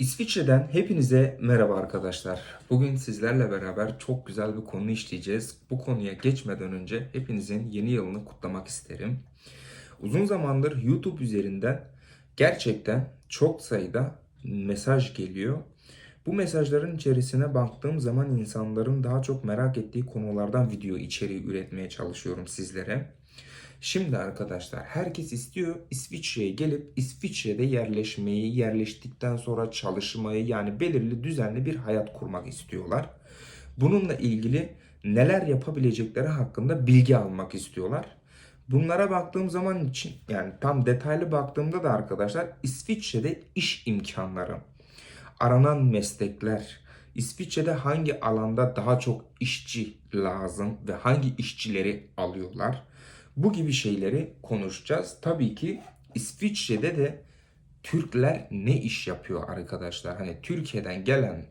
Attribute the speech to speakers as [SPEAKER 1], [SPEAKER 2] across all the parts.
[SPEAKER 1] İsviçre'den hepinize merhaba arkadaşlar. Bugün sizlerle beraber çok güzel bir konu işleyeceğiz. Bu konuya geçmeden önce hepinizin yeni yılını kutlamak isterim. Uzun zamandır YouTube üzerinden gerçekten çok sayıda mesaj geliyor. Bu mesajların içerisine baktığım zaman insanların daha çok merak ettiği konulardan video içeriği üretmeye çalışıyorum sizlere. Şimdi arkadaşlar herkes istiyor İsviçre'ye gelip İsviçre'de yerleşmeyi, yerleştikten sonra çalışmayı yani belirli düzenli bir hayat kurmak istiyorlar. Bununla ilgili neler yapabilecekleri hakkında bilgi almak istiyorlar. Bunlara baktığım zaman için yani tam detaylı baktığımda da arkadaşlar İsviçre'de iş imkanları, aranan meslekler, İsviçre'de hangi alanda daha çok işçi lazım ve hangi işçileri alıyorlar? Bu gibi şeyleri konuşacağız. Tabii ki İsviçre'de de Türkler ne iş yapıyor arkadaşlar? Hani Türkiye'den gelen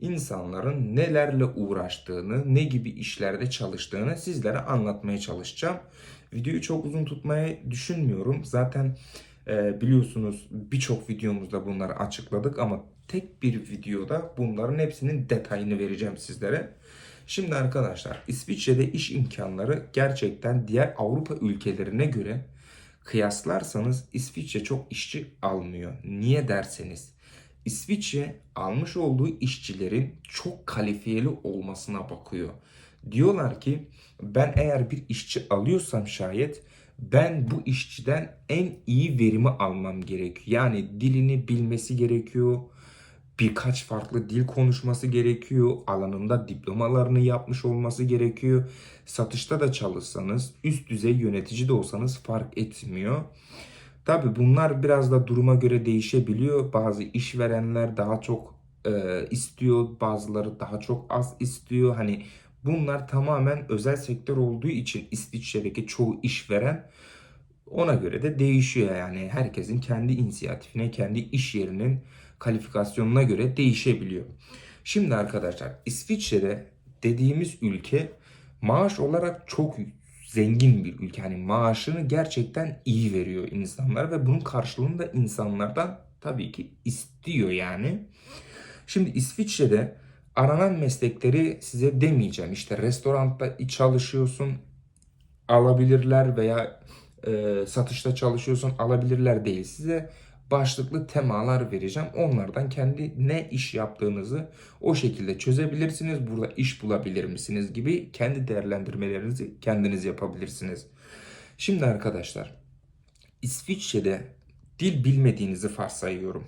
[SPEAKER 1] insanların nelerle uğraştığını, ne gibi işlerde çalıştığını sizlere anlatmaya çalışacağım. Videoyu çok uzun tutmayı düşünmüyorum. Zaten e, biliyorsunuz birçok videomuzda bunları açıkladık ama tek bir videoda bunların hepsinin detayını vereceğim sizlere. Şimdi arkadaşlar İsviçre'de iş imkanları gerçekten diğer Avrupa ülkelerine göre kıyaslarsanız İsviçre çok işçi almıyor. Niye derseniz İsviçre almış olduğu işçilerin çok kalifiyeli olmasına bakıyor. Diyorlar ki ben eğer bir işçi alıyorsam şayet ben bu işçiden en iyi verimi almam gerekiyor. Yani dilini bilmesi gerekiyor birkaç farklı dil konuşması gerekiyor. Alanında diplomalarını yapmış olması gerekiyor. Satışta da çalışsanız, üst düzey yönetici de olsanız fark etmiyor. Tabi bunlar biraz da duruma göre değişebiliyor. Bazı işverenler daha çok e, istiyor, bazıları daha çok az istiyor. Hani bunlar tamamen özel sektör olduğu için İsviçre'deki çoğu işveren ona göre de değişiyor yani. Herkesin kendi inisiyatifine, kendi iş yerinin kalifikasyonuna göre değişebiliyor. Şimdi arkadaşlar İsviçre'de dediğimiz ülke maaş olarak çok zengin bir ülke. Yani maaşını gerçekten iyi veriyor insanlar ve bunun karşılığını da insanlardan tabii ki istiyor yani. Şimdi İsviçre'de aranan meslekleri size demeyeceğim. İşte restoranda çalışıyorsun alabilirler veya e, satışta çalışıyorsun alabilirler değil. Size başlıklı temalar vereceğim. Onlardan kendi ne iş yaptığınızı o şekilde çözebilirsiniz. Burada iş bulabilir misiniz gibi kendi değerlendirmelerinizi kendiniz yapabilirsiniz. Şimdi arkadaşlar İsviçre'de dil bilmediğinizi varsayıyorum.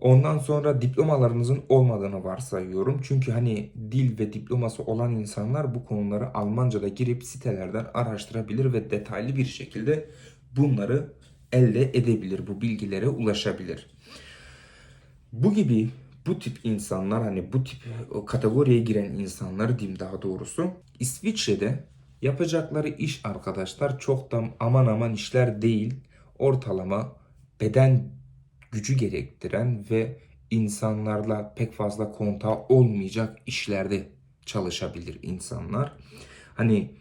[SPEAKER 1] Ondan sonra diplomalarınızın olmadığını varsayıyorum. Çünkü hani dil ve diploması olan insanlar bu konuları Almanca'da girip sitelerden araştırabilir ve detaylı bir şekilde bunları elde edebilir, bu bilgilere ulaşabilir. Bu gibi bu tip insanlar hani bu tip kategoriye giren insanlar diyeyim daha doğrusu İsviçre'de yapacakları iş arkadaşlar çok da aman aman işler değil. Ortalama beden gücü gerektiren ve insanlarla pek fazla kontağı olmayacak işlerde çalışabilir insanlar. Hani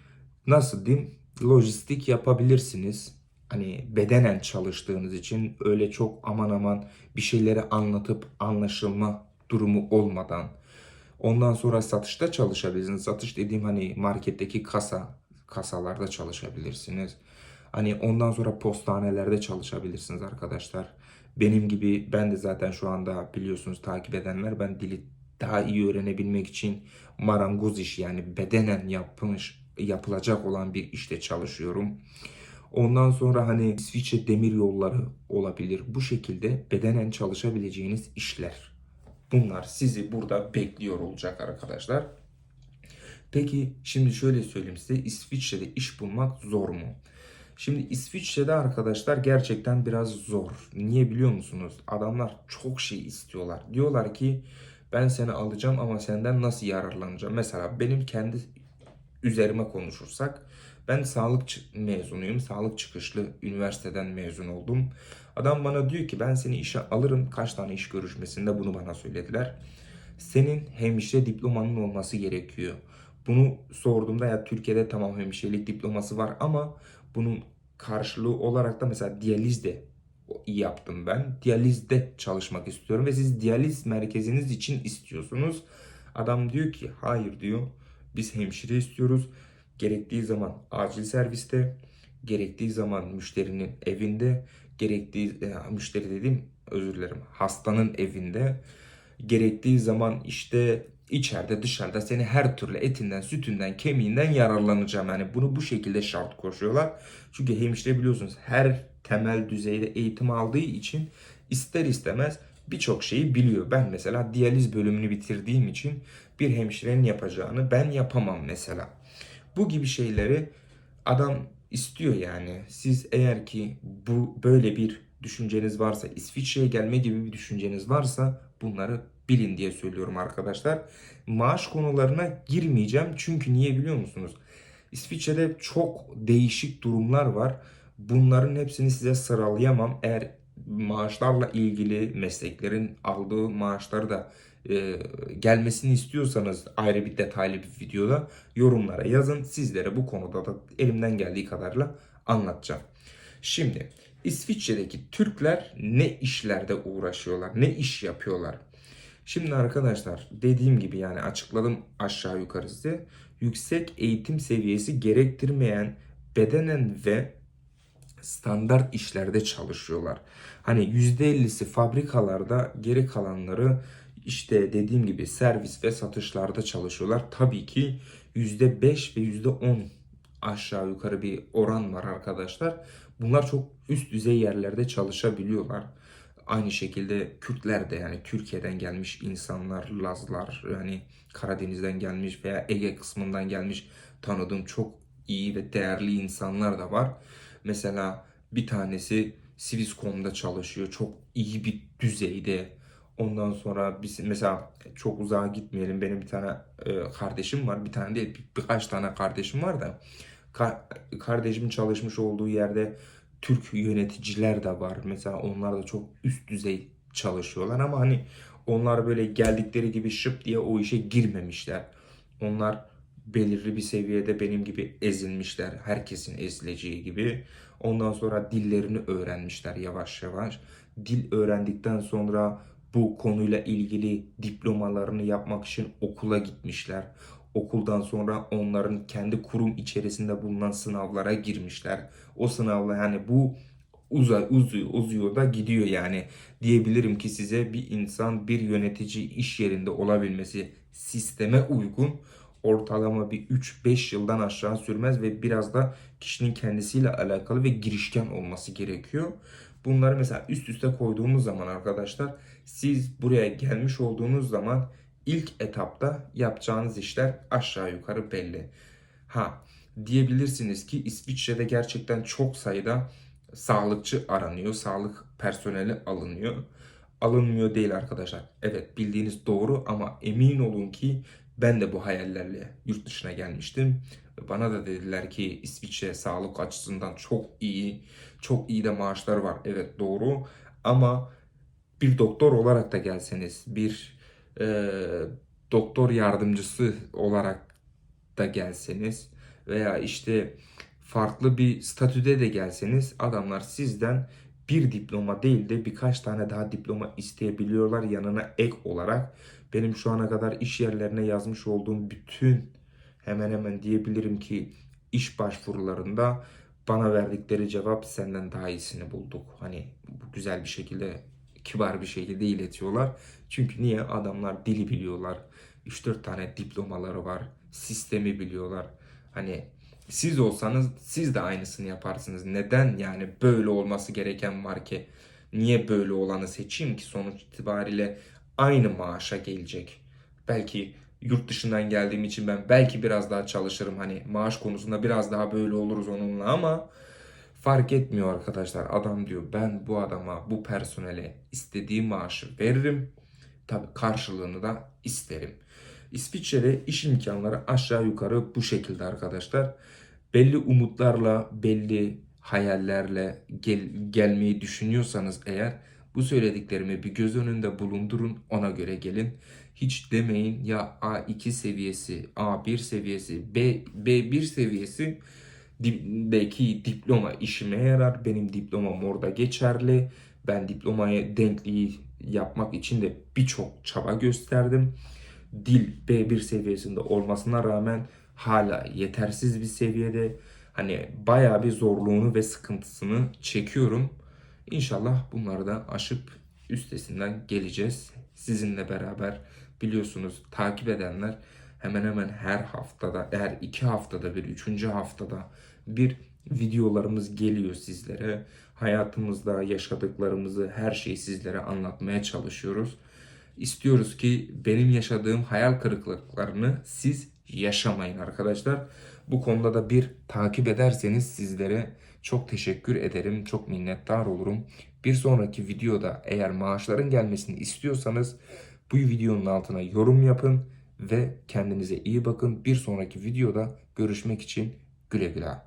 [SPEAKER 1] nasıl diyeyim? Lojistik yapabilirsiniz hani bedenen çalıştığınız için öyle çok aman aman bir şeyleri anlatıp anlaşılma durumu olmadan ondan sonra satışta çalışabilirsiniz. Satış dediğim hani marketteki kasa kasalarda çalışabilirsiniz. Hani ondan sonra postanelerde çalışabilirsiniz arkadaşlar. Benim gibi ben de zaten şu anda biliyorsunuz takip edenler ben dili daha iyi öğrenebilmek için marangoz iş yani bedenen yapılmış yapılacak olan bir işte çalışıyorum. Ondan sonra hani İsviçre demir yolları olabilir. Bu şekilde bedenen çalışabileceğiniz işler. Bunlar sizi burada bekliyor olacak arkadaşlar. Peki şimdi şöyle söyleyeyim size İsviçre'de iş bulmak zor mu? Şimdi İsviçre'de arkadaşlar gerçekten biraz zor. Niye biliyor musunuz? Adamlar çok şey istiyorlar. Diyorlar ki ben seni alacağım ama senden nasıl yararlanacağım? Mesela benim kendi üzerime konuşursak ben sağlık mezunuyum. Sağlık çıkışlı üniversiteden mezun oldum. Adam bana diyor ki ben seni işe alırım. Kaç tane iş görüşmesinde bunu bana söylediler. Senin hemşire diplomanın olması gerekiyor. Bunu sorduğumda ya Türkiye'de tamam hemşirelik diploması var ama bunun karşılığı olarak da mesela diyaliz de yaptım ben. Diyalizde çalışmak istiyorum ve siz diyaliz merkeziniz için istiyorsunuz. Adam diyor ki hayır diyor. Biz hemşire istiyoruz. Gerektiği zaman acil serviste, gerektiği zaman müşterinin evinde, gerektiği e, müşteri dediğim özür dilerim hastanın evinde, gerektiği zaman işte içeride dışarıda seni her türlü etinden, sütünden, kemiğinden yararlanacağım. Yani bunu bu şekilde şart koşuyorlar. Çünkü hemşire biliyorsunuz her temel düzeyde eğitim aldığı için ister istemez birçok şeyi biliyor. Ben mesela diyaliz bölümünü bitirdiğim için bir hemşirenin yapacağını ben yapamam mesela. Bu gibi şeyleri adam istiyor yani. Siz eğer ki bu böyle bir düşünceniz varsa, İsviçre'ye gelme gibi bir düşünceniz varsa bunları bilin diye söylüyorum arkadaşlar. Maaş konularına girmeyeceğim çünkü niye biliyor musunuz? İsviçre'de çok değişik durumlar var. Bunların hepsini size sıralayamam. Eğer maaşlarla ilgili mesleklerin aldığı maaşları da e, gelmesini istiyorsanız ayrı bir detaylı bir videoda yorumlara yazın. Sizlere bu konuda da elimden geldiği kadarıyla anlatacağım. Şimdi İsviçre'deki Türkler ne işlerde uğraşıyorlar, ne iş yapıyorlar? Şimdi arkadaşlar dediğim gibi yani açıkladım aşağı yukarı size. Yüksek eğitim seviyesi gerektirmeyen bedenen ve standart işlerde çalışıyorlar. Hani %50'si fabrikalarda geri kalanları işte dediğim gibi servis ve satışlarda çalışıyorlar. Tabii ki %5 ve %10 aşağı yukarı bir oran var arkadaşlar. Bunlar çok üst düzey yerlerde çalışabiliyorlar. Aynı şekilde Kürtler de yani Türkiye'den gelmiş insanlar, Lazlar yani Karadeniz'den gelmiş veya Ege kısmından gelmiş tanıdığım çok iyi ve değerli insanlar da var. Mesela bir tanesi Siviscom'da çalışıyor. Çok iyi bir düzeyde. Ondan sonra biz mesela çok uzağa gitmeyelim. Benim bir tane e, kardeşim var. Bir tane değil bir, birkaç tane kardeşim var da. Ka- kardeşimin çalışmış olduğu yerde Türk yöneticiler de var. Mesela onlar da çok üst düzey çalışıyorlar ama hani onlar böyle geldikleri gibi şıp diye o işe girmemişler. Onlar belirli bir seviyede benim gibi ezilmişler. Herkesin ezileceği gibi. Ondan sonra dillerini öğrenmişler yavaş yavaş. Dil öğrendikten sonra bu konuyla ilgili diplomalarını yapmak için okula gitmişler. Okuldan sonra onların kendi kurum içerisinde bulunan sınavlara girmişler. O sınavla yani bu uzay uzuyor, uzuyor da gidiyor yani. Diyebilirim ki size bir insan bir yönetici iş yerinde olabilmesi sisteme uygun ortalama bir 3-5 yıldan aşağı sürmez ve biraz da kişinin kendisiyle alakalı ve girişken olması gerekiyor. Bunları mesela üst üste koyduğumuz zaman arkadaşlar siz buraya gelmiş olduğunuz zaman ilk etapta yapacağınız işler aşağı yukarı belli. Ha diyebilirsiniz ki İsviçre'de gerçekten çok sayıda sağlıkçı aranıyor, sağlık personeli alınıyor. Alınmıyor değil arkadaşlar. Evet bildiğiniz doğru ama emin olun ki ben de bu hayallerle yurt dışına gelmiştim. Bana da dediler ki İsviçre sağlık açısından çok iyi, çok iyi de maaşlar var. Evet doğru ama bir doktor olarak da gelseniz, bir e, doktor yardımcısı olarak da gelseniz veya işte farklı bir statüde de gelseniz adamlar sizden bir diploma değil de birkaç tane daha diploma isteyebiliyorlar yanına ek olarak. Benim şu ana kadar iş yerlerine yazmış olduğum bütün hemen hemen diyebilirim ki iş başvurularında bana verdikleri cevap senden daha iyisini bulduk. Hani bu güzel bir şekilde kibar bir şekilde iletiyorlar. Çünkü niye? Adamlar dili biliyorlar. 3-4 tane diplomaları var. Sistemi biliyorlar. Hani siz olsanız siz de aynısını yaparsınız. Neden yani böyle olması gereken var ki? Niye böyle olanı seçeyim ki sonuç itibariyle aynı maaşa gelecek. Belki yurt dışından geldiğim için ben belki biraz daha çalışırım. Hani maaş konusunda biraz daha böyle oluruz onunla ama fark etmiyor arkadaşlar. Adam diyor ben bu adama, bu personele istediği maaşı veririm. Tabi karşılığını da isterim. İsviçre'de iş imkanları aşağı yukarı bu şekilde arkadaşlar. Belli umutlarla, belli hayallerle gel, gelmeyi düşünüyorsanız eğer bu söylediklerimi bir göz önünde bulundurun ona göre gelin. Hiç demeyin ya A2 seviyesi, A1 seviyesi, B, B1 seviyesi deki diploma işime yarar. Benim diplomam orada geçerli. Ben diplomayı denkliği yapmak için de birçok çaba gösterdim. Dil B1 seviyesinde olmasına rağmen hala yetersiz bir seviyede. Hani bayağı bir zorluğunu ve sıkıntısını çekiyorum. İnşallah bunları da aşıp üstesinden geleceğiz. Sizinle beraber biliyorsunuz takip edenler hemen hemen her haftada, her iki haftada bir, üçüncü haftada bir videolarımız geliyor sizlere. Hayatımızda yaşadıklarımızı, her şeyi sizlere anlatmaya çalışıyoruz. İstiyoruz ki benim yaşadığım hayal kırıklıklarını siz yaşamayın arkadaşlar. Bu konuda da bir takip ederseniz sizlere çok teşekkür ederim. Çok minnettar olurum. Bir sonraki videoda eğer maaşların gelmesini istiyorsanız bu videonun altına yorum yapın ve kendinize iyi bakın. Bir sonraki videoda görüşmek için güle güle.